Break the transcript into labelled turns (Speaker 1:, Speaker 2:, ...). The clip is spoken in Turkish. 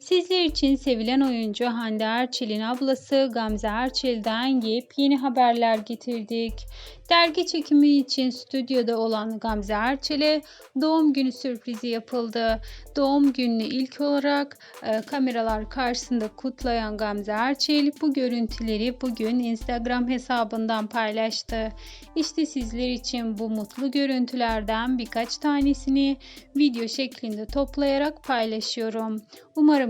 Speaker 1: Sizler için sevilen oyuncu Hande Erçel'in ablası Gamze Erçel'den yepyeni haberler getirdik. Dergi çekimi için stüdyoda olan Gamze Erçel'e doğum günü sürprizi yapıldı. Doğum gününü ilk olarak e, kameralar karşısında kutlayan Gamze Erçel bu görüntüleri bugün Instagram hesabından paylaştı. İşte sizler için bu mutlu görüntülerden birkaç tanesini video şeklinde toplayarak paylaşıyorum. Umarım